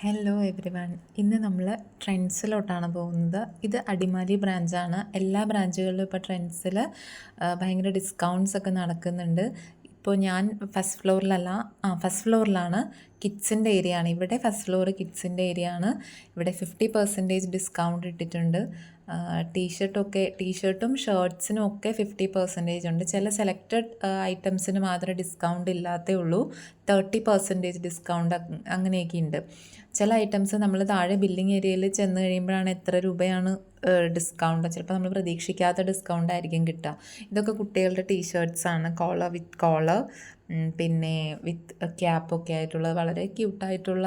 Hello every one ഇന്ന് നമ്മൾ ട്രെൻഡ്സിലോട്ടാണ് പോകുന്നത്. ഇത് അടിമാലി ബ്രാഞ്ചാണ്. എല്ലാ ബ്രാഞ്ചുകളിലും ഇപ്പോൾ ട്രെൻഡ്സിൽ ഭയങ്കര ഡിസ്കൗണ്ട്സ് ഒക്കെ നടക്കുന്നുണ്ട്. ഇപ്പോൾ ഞാൻ ഫസ്റ്റ് ഫ്ലോറിലല്ല ആ ഫസ്റ്റ് ഫ്ലോറിലാണ് കിഡ്സിന്റെ ഏരിയ ആണ് ഇവിടെ ഫസ്റ്റ് ഫ്ലോർ കിഡ്സിന്റെ ഏരിയ ആണ് ഇവിടെ ഫിഫ്റ്റി പെർസെന്റേജ് ഡിസ്കൗണ്ട് ഇട്ടിട്ടുണ്ട്. ടീഷർട്ടൊക്കെ ടീഷർട്ടും ഷർട്ട്സിനും ഒക്കെ ഫിഫ്റ്റി പെർസെന്റേജ് ഉണ്ട്. ചില സെലക്റ്റഡ് ഐറ്റംസിന് മാത്രമേ ഡിസ്കൗണ്ട് ഇല്ലാത്തേ ഉള്ളൂ. തേർട്ടി പെർസെന്റേജ് ഡിസ്കൗണ്ട് അങ്ങനെയൊക്കെ ഉണ്ട്. ചില ഐറ്റംസ് നമ്മൾ താഴെ ബില്ലിംഗ് ഏരിയയിൽ ചെന്ന് കഴിയുമ്പോഴാണ് എത്ര രൂപയാണ് ഡിസ്കൗണ്ട്. ചിലപ്പോൾ നമ്മൾ പ്രതീക്ഷിക്കാത്ത ഡിസ്കൗണ്ട് ആയിരിക്കും കിട്ടുക. ഇതൊക്കെ കുട്ടികളുടെ ടീഷർട്ട്സാണ്. കോളർ വിത്ത് കോളർ. പിന്നെ വിത്ത് ക്യാപ്പൊക്കെ ആയിട്ടുള്ള വളരെ ക്യൂട്ടായിട്ടുള്ള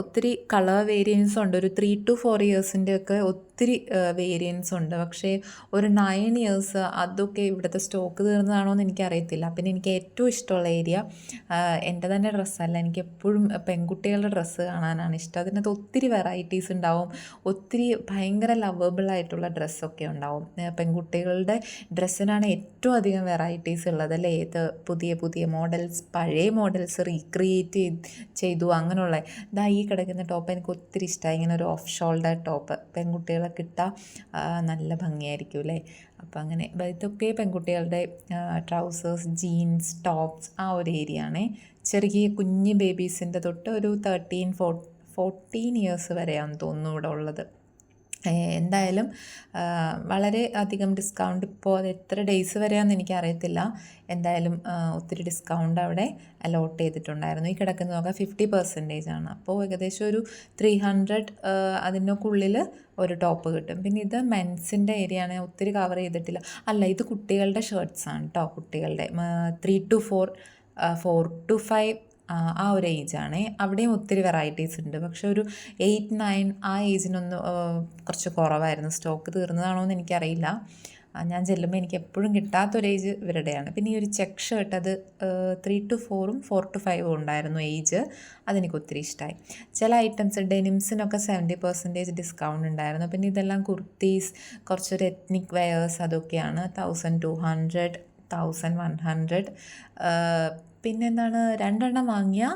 ഒത്തിരി കളർ വേരിയൻസ് ഉണ്ട്. ഒരു ത്രീ ടു ഫോർ ഇയേഴ്സിന്റെ ഒക്കെ ഒത്തിരി വേരിയൻസ് ഉണ്ട്. പക്ഷേ ഒരു നയൻ ഇയേഴ്സ് അതൊക്കെ ഇവിടുത്തെ സ്റ്റോക്ക് തീർന്നതാണോ എന്ന് എനിക്കറിയത്തില്ല. പിന്നെ എനിക്ക് ഏറ്റവും ഇഷ്ടമുള്ള ഏരിയ എന്റെ തന്നെ ഡ്രസ്സല്ല എനിക്ക് എപ്പോഴും പെൺകുട്ടികളുടെ ഡ്രസ്സ് കാണാനാണ് ഇഷ്ടം. അതിനകത്ത് ഒത്തിരി വെറൈറ്റീസ് ഉണ്ടാവും. ഒത്തിരി ഭയങ്കര ലവബിൾ ആയിട്ടുള്ള ഡ്രസ്സൊക്കെ ഉണ്ടാവും. പെൺകുട്ടികളുടെ ഡ്രസ്സിനാണ് ഏറ്റവും അധികം വെറൈറ്റീസ് ഉള്ളത് അല്ലേ? ഏത് പുതിയ പുതിയ മോഡൽസ് പഴയ മോഡൽസ് റീക്രിയേറ്റ് ചെയ്തു. അങ്ങനെയുള്ള ഇതാ ഈ കിടക്കുന്ന ടോപ്പ് എനിക്ക് ഒത്തിരി ഇഷ്ടമായി ഇങ്ങനെ ഒരു ഓഫ് ഷോൾഡർ ടോപ്പ് പെൺകുട്ടികളൊക്കെ ഇട്ടാൽ നല്ല ഭംഗിയായിരിക്കും അല്ലേ? അപ്പോൾ അങ്ങനെ ഇതൊക്കെ പെൺകുട്ടികളുടെ ട്രൗസേഴ്സ് ജീൻസ് ടോപ്സ് ആ ഒരു ഏരിയ ആണ്. ചെറിയ കുഞ്ഞ് ബേബീസിന്റെ തൊട്ട് ഒരു തേർട്ടീൻ ഫോർട്ടീൻ ഇയേഴ്സ് വരെയാണെന്ന് തോന്നുന്നു ഇവിടെ ഉള്ളത്. എന്തായാലും വളരെ അധികം ഡിസ്കൗണ്ട് ഇപ്പോൾ അത് എത്ര ഡേയ്സ് വരെയാണെന്ന് എനിക്കറിയത്തില്ല. എന്തായാലും ഒത്തിരി ഡിസ്കൗണ്ട് അവിടെ അലോട്ട് ചെയ്തിട്ടുണ്ടായിരുന്നു. ഈ കിടക്കുന്ന നോക്കാം ഫിഫ്റ്റി പെർസെന്റേജ് ആണ്. അപ്പോൾ ഏകദേശം ഒരു ത്രീ ഹൺഡ്രഡ് അതിനൊക്കുള്ളിൽ ഒരു ടോപ്പ് കിട്ടും. പിന്നെ ഇത് മെൻസിന്റെ ഏരിയ ആണ്. ഒത്തിരി കവർ ചെയ്തിട്ടില്ല. അല്ല ഇത് കുട്ടികളുടെ ഷർട്ട്സ് ആണ് കേട്ടോ കുട്ടികളുടെ. Three to four four to five ആ ഒരു ഏജാണ് അവിടെയും ഒത്തിരി വെറൈറ്റീസ് ഉണ്ട്. പക്ഷെ ഒരു എയ്റ്റ് നയൻ ആ ഏജിനൊന്ന് കുറച്ച് കുറവായിരുന്നു. സ്റ്റോക്ക് തീർന്നതാണോ എന്ന് എനിക്കറിയില്ല. ഞാൻ ചെല്ലുമ്പോൾ എനിക്ക് എപ്പോഴും കിട്ടാത്തൊരു ഏജ് ഇവരുടെയാണ്. പിന്നെ ഈ ഒരു ചെക്ക് ഷർട്ട് അത് ത്രീ ടു ഫോറും ഫോർ ടു ഫൈവും ഉണ്ടായിരുന്നു ഏജ് അതെനിക്ക് ഒത്തിരി ഇഷ്ടമായി ചില ഐറ്റംസ് ഡെനിംസിനൊക്കെ സെവന്റി പെർസെന്റേജ് ഡിസ്കൗണ്ട് ഉണ്ടായിരുന്നു. പിന്നെ ഇതെല്ലാം കുർത്തീസ് കുറച്ചൊരു എത്നിക് വെയേഴ്സ് അതൊക്കെയാണ്. Thousand two hundred thousand one hundred പിന്നെ എന്താണ് രണ്ടെണ്ണം വാങ്ങിയ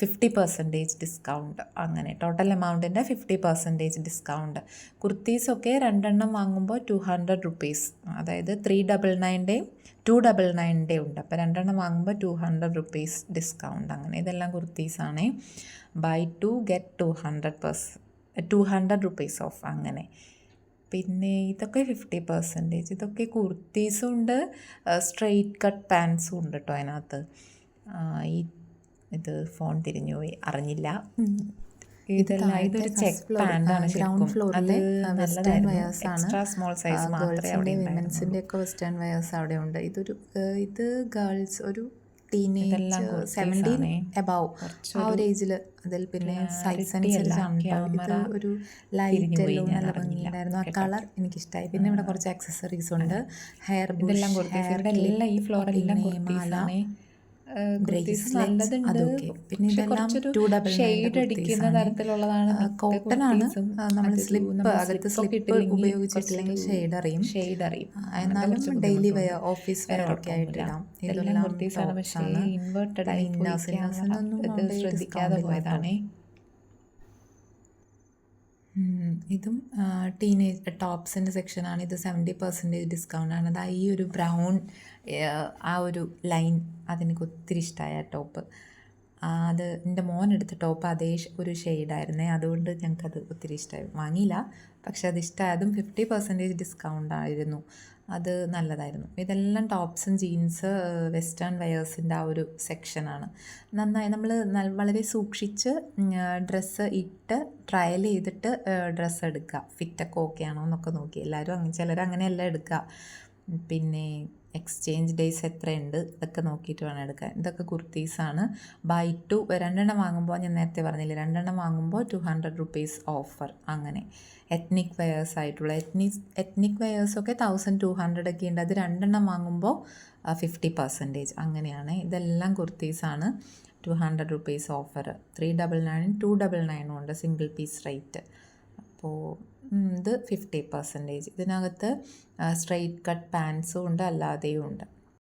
ഫിഫ്റ്റി പെർസെന്റേജ് ഡിസ്കൗണ്ട് അങ്ങനെ ടോട്ടൽ എമൗണ്ടിന്റെ ഫിഫ്റ്റി പെർസെന്റേജ് ഡിസ്കൗണ്ട് കുർത്തീസൊക്കെ രണ്ടെണ്ണം വാങ്ങുമ്പോൾ ടു ഹൺഡ്രഡ് റുപ്പീസ് അതായത് ത്രീ ഡബിൾ നയന്റെയും ടു ഡബിൾ നയന്റെ ഉണ്ട്. അപ്പോൾ രണ്ടെണ്ണം വാങ്ങുമ്പോൾ ടു ഹൺഡ്രഡ് റുപ്പീസ് ഡിസ്കൗണ്ട് അങ്ങനെ ഇതെല്ലാം കുർത്തീസാണേ buy two get two hundred per two hundred rupees off അങ്ങനെ. പിന്നെ ഇതൊക്കെ ഫിഫ്റ്റി പെർസെന്റേജ് ഇതൊക്കെ കുർത്തീസും ഉണ്ട്. സ്ട്രെയിറ്റ് കട്ട് പാൻസും ഉണ്ട് കേട്ടോ അതിനകത്ത്. ഈ ഇത് ഫോൺ തിരിഞ്ഞു പോയി അറിഞ്ഞില്ല ഇതെല്ലാം ഇതൊരു ചെക്ക് പാന്റാണ് ആണ് എക്സ്ട്രാ സ്മോൾ സൈസ് മാത്രമേ വിമൻസിന്റെ ഒക്കെ വെസ്റ്റേൺ വെയേഴ്സ് അവിടെ ഉണ്ട്. ഇതൊരു ഇത് ഗേൾസ് ഒരു ടീനേജ് സെവന്റീൻ എബവ് ആ ഒരു ഏജിൽ അതിൽ പിന്നെ സൈസ് അനുസരിച്ചാണ് ഇത് ഒരു ലൈറ്റ് എല്ലോ നല്ല ഭംഗിയുണ്ടായിരുന്നു. ആ കളർ എനിക്കിഷ്ടമായി പിന്നെ ഇവിടെ കുറച്ച് ആക്സസറീസ് ഉണ്ട്. ഹെയർ ഇതെല്ലാം ഹെയർ എല്ലാം ഈ ഫ്ലോറെല്ലാം മാല. നല്ലതുണ്ട്. പിന്നെ ഡബിൾ ഷെയ്ഡ് അടിക്കുന്ന തരത്തിലുള്ളതാണ് കോട്ടൺ ആണ്. നമ്മൾ സ്ലിപ്പ് അകത്ത് സ്ലിപ്പ് ഉപയോഗിച്ചിട്ടില്ലെങ്കിൽ ഷെയ്ഡ് അറിയും. ഷെയ്ഡ് അറിയും. എന്നാലും ഡെയിലി വെയർ ഓഫീസ് വെയർ ഒക്കെ ആയിട്ടിടാം. ഇതെല്ലാം കുർത്തീസാണ്. പക്ഷേ ഇൻവേർട്ടഡ് ശ്രദ്ധിക്കാതെ പോയതാണേ. ഇതും ടീനേജ് ടോപ്സിന്റെ സെക്ഷനാണ് ഇത് സെവന്റി പെർസെന്റേജ് ഡിസ്കൗണ്ട് ആണ്. അത് ഈ ഒരു ബ്രൗൺ ആ ഒരു ലൈൻ അതെനിക്ക് ഒത്തിരി ഇഷ്ടമായ ടോപ്പ് അത് എന്റെ മോൻ എടുത്ത ടോപ്പ് അതേ ഒരു ഷെയ്ഡായിരുന്നേ അതുകൊണ്ട് ഞങ്ങൾക്കത് ഒത്തിരി ഇഷ്ടമായി വാങ്ങിയില്ല. പക്ഷെ അത് ഇഷ്ടമായതും ഫിഫ്റ്റി പെർസെന്റേജ് ഡിസ്കൗണ്ട് ആയിരുന്നു. അത് നല്ലതായിരുന്നു. ഇതെല്ലാം ടോപ്സും ജീൻസ് വെസ്റ്റേൺ വെയേഴ്സിന്റെ ആ ഒരു സെക്ഷനാണ്. നന്നായി നമ്മൾ വളരെ സൂക്ഷിച്ച് ഡ്രസ്സ് ഇട്ട് ട്രയൽ ചെയ്തിട്ട് ഡ്രസ്സ് എടുക്കുക. ഫിറ്റൊക്കെ ഓക്കെ ആണോ എന്നൊക്കെ നോക്കി. എല്ലാവരും അങ്ങനെ ചിലർ അങ്ങനെയല്ല എടുക്കുക പിന്നെ എക്സ്ചേഞ്ച് ഡേയ്സ് എത്രയുണ്ട്? ഇതൊക്കെ നോക്കിയിട്ട് വേണം എടുക്കാൻ. ഇതൊക്കെ കുർത്തീസാണ് ബൈ ടു രണ്ടെണ്ണം വാങ്ങുമ്പോൾ ഞാൻ നേരത്തെ പറഞ്ഞില്ലേ രണ്ടെണ്ണം വാങ്ങുമ്പോൾ ടു ഹൺഡ്രഡ് റുപ്പീസ് ഓഫർ അങ്ങനെ. എത്നിക് വെയേഴ്സ് ആയിട്ടുള്ള എത്നിക് എത്നിക് വെയേഴ്സൊക്കെ തൗസൻഡ് ടു ഹൺഡ്രഡ് ഒക്കെ ഉണ്ട്. അത് രണ്ടെണ്ണം വാങ്ങുമ്പോൾ ഫിഫ്റ്റി പെർസെന്റേജ് അങ്ങനെയാണ്. ഇതെല്ലാം കുർത്തീസാണ് two hundred rupees offer three double nine two double നയനും ഉണ്ട്. സിംഗിൾ പീസ് റേറ്റ് അപ്പോൾ ഇത് ഫിഫ്റ്റി പെർസെന്റേജ് ഇതിനകത്ത് സ്ട്രെയിറ്റ് കട്ട് പാൻസും ഉണ്ട് അല്ലാതെയും ഉണ്ട്.